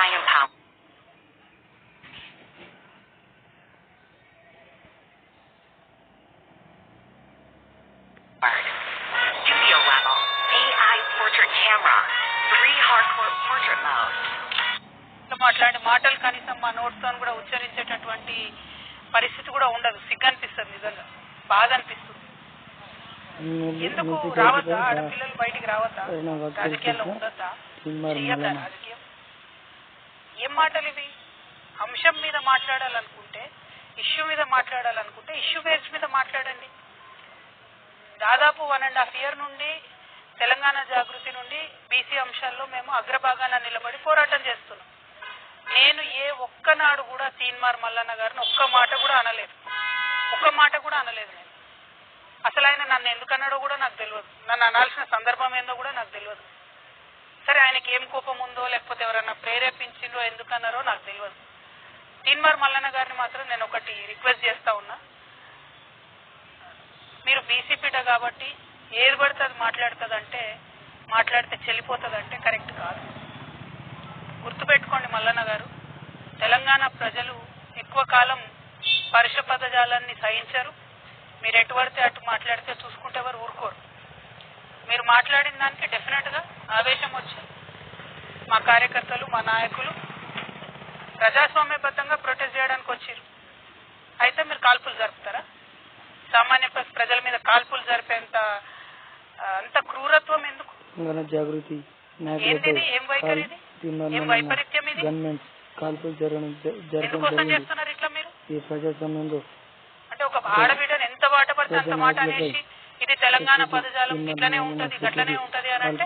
giant power. Studio level. AI portrait camera. Three hardcore portrait modes. అట్లాంటి మాటలు కనీసం మా నోట్తో కూడా ఉచ్చరించేటటువంటి పరిస్థితి కూడా ఉండదు సిగ్గు అనిపిస్తుంది నిజంగా బాధ అనిపిస్తుంది ఎందుకు రావద్దా ఆడపిల్లలు బయటికి రావద్దా రాజకీయాల్లో ఉండొద్దా చెయ్యొద్దా రాజకీయం ఏం మాటలు ఇవి? అంశం మీద మాట్లాడాలనుకుంటే ఇష్యూ మీద మాట్లాడాలనుకుంటే ఇష్యూ బేస్ మీద మాట్లాడండి. దాదాపు వన్ అండ్ హాఫ్ ఇయర్ నుండి తెలంగాణ జాగృతి నుండి బీసీ అంశాల్లో మేము అగ్రభాగాన నిలబడి పోరాటం చేస్తున్నాం. నేను ఏ ఒక్కనాడు కూడా తీన్మార్ మల్లన్న గారిని ఒక్క మాట కూడా అనలేదు. ఒక్క మాట కూడా అనలేదు నేను. అసలు ఆయన నన్ను ఎందుకన్నాడో కూడా నాకు తెలియదు. నన్ను అనాల్సిన సందర్భం ఏందో కూడా నాకు తెలియదు. సరే ఆయనకి ఏం కోపం ఉందో లేకపోతే ఎవరన్నా ప్రేరేపించి ఎందుకు ఎందుకన్నారో నాకు తెలియదు. తీన్మార్ మల్లన్న గారిని మాత్రం నేను ఒకటి రిక్వెస్ట్ చేస్తా ఉన్నా. మీరు బీసీపీట కాబట్టి ఏది పడితే అది మాట్లాడుతుందంటే మాట్లాడితే చెల్లిపోతుందంటే కరెక్ట్ కాదు. గుర్తుపెట్టుకోండి మల్లన్న గారు తెలంగాణ ప్రజలు ఎక్కువ కాలం పరుష పదజాలాన్ని సహించరు. మీరు ఎటు పడితే అటు మాట్లాడితే చూసుకుంటే ఎవరు ఊరుకోరు. మీరు మాట్లాడిన దానికి డెఫినెట్గా ఆవేశం వచ్చింది మా కార్యకర్తలు మా నాయకులు ప్రజాస్వామ్యబద్ధంగా ప్రొటెస్ట్ చేయడానికి వచ్చారు అయితే మీరు కాల్పులు జరుపుతారా? సామాన్య ప్ర- ప్రజల మీద కాల్పులు జరిపేంత అంత క్రూరత్వం ఎందుకు? జాగృతి ఏం వైపరీత్యం ఇది? కాల్పులు జరగడం జరగడం ఎందుకోసం జరిగింది. చేస్తున్నారు ఇట్లా మీరు? ఈ ప్రజాస్వామ్యంలో అంటే ఒక ఆడబిడ్డను ఎంత మాట పడితే అంత మాట అనేసి ఇది తెలంగాణ పదజాలం ఇట్లనే ఉంటది గట్లనే ఉంటది అని అంటే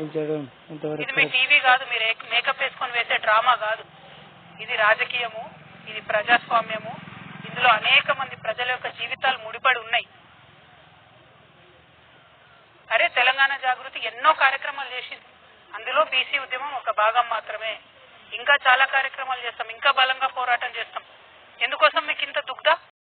ఇది మీ టీవీ కాదు మీరు మేకప్ వేసుకొని వేసే డ్రామా కాదు. ఇది రాజకీయము ఇది ప్రజాస్వామ్యము. ఇందులో అనేక మంది ప్రజల యొక్క జీవితాలు ముడిపడి ఉన్నాయి. అరే తెలంగాణ జాగృతి ఎన్నో కార్యక్రమాలు చేసింది. అందులో బీసీ ఉద్యమం ఒక భాగం మాత్రమే. ఇంకా చాలా కార్యక్రమాలు చేస్తాం. ఇంకా బలంగా పోరాటం చేస్తాం. ఎందుకోసం మీకు ఇంత దుగ్ధ?